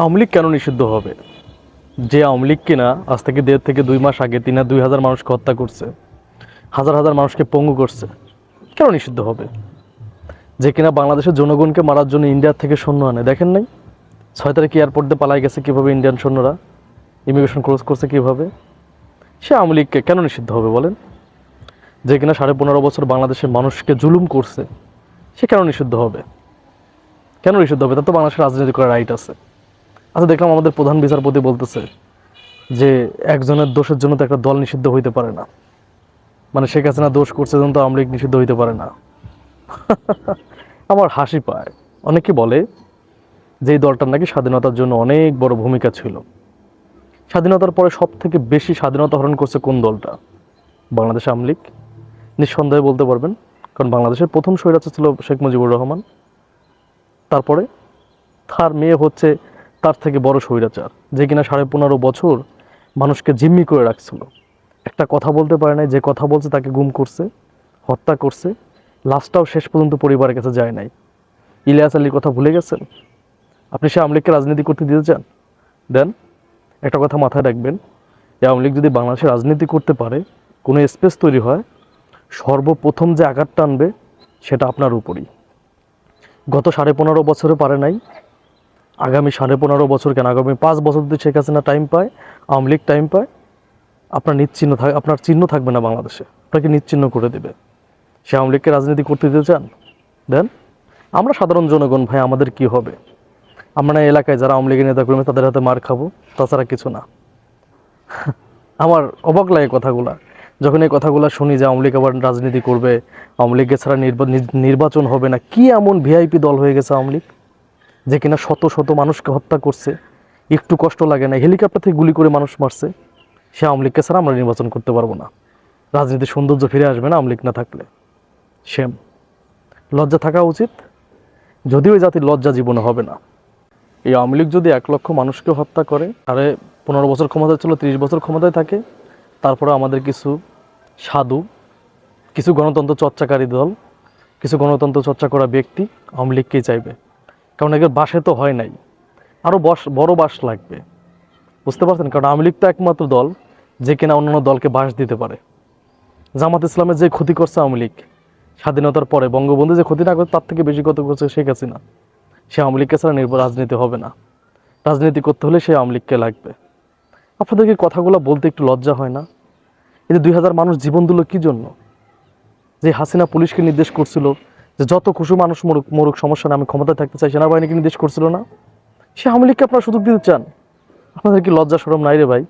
আওয়ামী লীগ কেন নিষিদ্ধ হবে? যে আওয়ামী লীগ কিনা আজ থেকে দেড় থেকে দুই মাস আগে তিন দুই হাজার মানুষকে হত্যা করছে, হাজার হাজার মানুষকে পঙ্গু করছে, কেন নিষিদ্ধ হবে? যে কিনা বাংলাদেশের জনগণকে মারার জন্য ইন্ডিয়ার থেকে সৈন্য আনে, দেখেন নাই? ছয় তারিখ এয়ারপোর্ট দিয়ে পালাই গেছে কীভাবে ইন্ডিয়ান সৈন্যরা? ইমিগ্রেশন ক্রস করছে কীভাবে? সে আওয়ামী লীগকে কেন নিষিদ্ধ হবে বলেন? যে কিনা সাড়ে পনেরো বছর বাংলাদেশের মানুষকে জুলুম করছে, সে কেন নিষিদ্ধ হবে? কেন নিষিদ্ধ হবে? তার তো বাংলাদেশের রাজনীতি করার রাইট আছে। আচ্ছা দেখলাম আমাদের প্রধান বিচারপতি বলতেছে যে একজনের দোষের জন্য তো একটা দল নিষিদ্ধ হইতে পারে না। মানে শেখ হাসিনা দোষ করছে জন্য তো আওয়ামী লীগ নিষিদ্ধ হইতে পারে না। আমার হাসি পায়। অনেকে বলে যে এই দলটার নাকি স্বাধীনতার জন্য অনেক বড় ভূমিকা ছিল। স্বাধীনতার পরে সব থেকে বেশি স্বাধীনতা হরণ করছে কোন দলটা? বাংলাদেশ আওয়ামী লীগ নিঃসন্দেহে বলতে পারবেন, কারণ বাংলাদেশের প্রথম স্বৈরাচার ছিল শেখ মুজিবুর রহমান। তারপরে তার মেয়ে হচ্ছে তার থেকে বড় স্বৈরাচার, যে কিনা সাড়ে পনেরো বছর মানুষকে জিম্মি করে রাখছিল। একটা কথা বলতে পারে নাই, যে কথা বলছে তাকে গুম করছে, হত্যা করছে লাস্টটাও শেষ পর্যন্ত পরিবারের কাছে যায় নাই। ইলিয়াস আলীর কথা ভুলে গেছেন? আপনি সে আওয়ামী রাজনীতি করতে দিতে চান? দেন, একটা কথা মাথায় রাখবেন যে আওয়ামী লীগ যদি বাংলাদেশে রাজনীতি করতে পারে, কোনো স্পেস তৈরি হয়, সর্বপ্রথম যে আঘাতটা আনবে, সেটা আপনার উপরই। গত সাড়ে পনেরো বছরে পারে নাই আগামী সাড়ে পনেরো বছর কেন? আগামী পাঁচ বছর যদি শেখ হাসিনা টাইম পায়, আওয়ামী লীগ টাইম পায়, আপনার নিশ্চিহ্ন থাক আপনার চিহ্ন থাকবে না বাংলাদেশে। আপনাকে নিশ্চিহ্ন করে দেবে। সে আওয়ামী লীগকে রাজনীতি করতে দিতে চান? দেন? আমরা সাধারণ জনগণ ভাই, আমাদের কি হবে? আমরা এলাকায় যারা আওয়ামী লীগের নেতা কর্মী তাদের হাতে মার খাব, তাছাড়া কিছু না। আমার অবাক লাগে কথাগুলা। যখন এই কথাগুলো শুনি যে আওয়ামী লীগ আবার রাজনীতি করবে, আওয়ামী লীগ ছাড়া নির্বা- নির্বাচন হবে না, কি এমন ভিআইপি দল হয়ে গেছে আওয়ামী লীগ? যে কিনা শত শত মানুষকে হত্যা করছে, একটু কষ্ট লাগে না, হেলিকপ্টার থেকে গুলি করে মানুষ মারছে, সে আওয়ামী লীগকে ছাড়া আমরা নির্বাচন করতে পারব না। রাজনীতির সৌন্দর্য ফিরে আসবে না আওয়ামী লীগ না থাকলে। সেম। লজ্জা থাকা উচিত, যদিও এই জাতির লজ্জা জীবনে হবে না। এই আওয়ামী লীগ যদি এক লক্ষ মানুষকে হত্যা করে আরে পনেরো বছর ক্ষমতায় ছিল, তিরিশ বছর ক্ষমতায় থাকে। তারপরে আমাদের কিছু সাধু, কিছু গণতন্ত্র চর্চাকারী দল, কিছু গণতন্ত্র চর্চা করা ব্যক্তি আওয়ামী লীগকেই চাইবে। কারণ এদের বাসে তো হয় নাই। আরও বস, বড় বাস লাগবে। বুঝতে পারছেন? কারণ আওয়ামী লীগ তো একমাত্র দল যে কিনা অন্যান্য দলকে বাস দিতে পারে। জামাত ইসলামের যে ক্ষতি করছে আওয়ামী লীগ, স্বাধীনতার পরে বঙ্গবন্ধু যে ক্ষতি না করছে তার থেকে বেশি ক্ষতি করছে শেখ হাসিনা। সে আওয়ামী লীগকে ছাড়া নির্ভর রাজনীতি হবে না। রাজনীতি করতে হলে সে আওয়ামী লীগকে লাগবে। আপনাদেরকে কথাগুলো বলতে একটু লজ্জা হয় না? এই যে দুই হাজার মানুষ জীবন দিল কী জন্য? যে হাসিনা পুলিশকে নির্দেশ করছিল যে যত খুশু মানুষ মরুক মরুক, সমস্যা না আমি ক্ষমতা থাকতে চাই, সেনাবাহিনীকে নির্দেশ করছিল না। সে আওয়ামী লীগকে আপনারা সুযোগ দিতে চান? আপনাদের কি লজ্জা সরম নাই রে ভাই?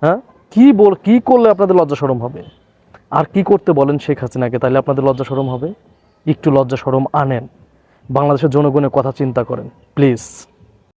হ্যাঁ? কী বল, কী করলে আপনাদের লজ্জা সরম হবে? আর কি করতে বলেন শেখ হাসিনাকে, তাহলে আপনাদের লজ্জা সরম হবে? একটু লজ্জা সরম আনেন। বাংলাদেশের জনগণের কথা চিন্তা করেন, প্লিজ।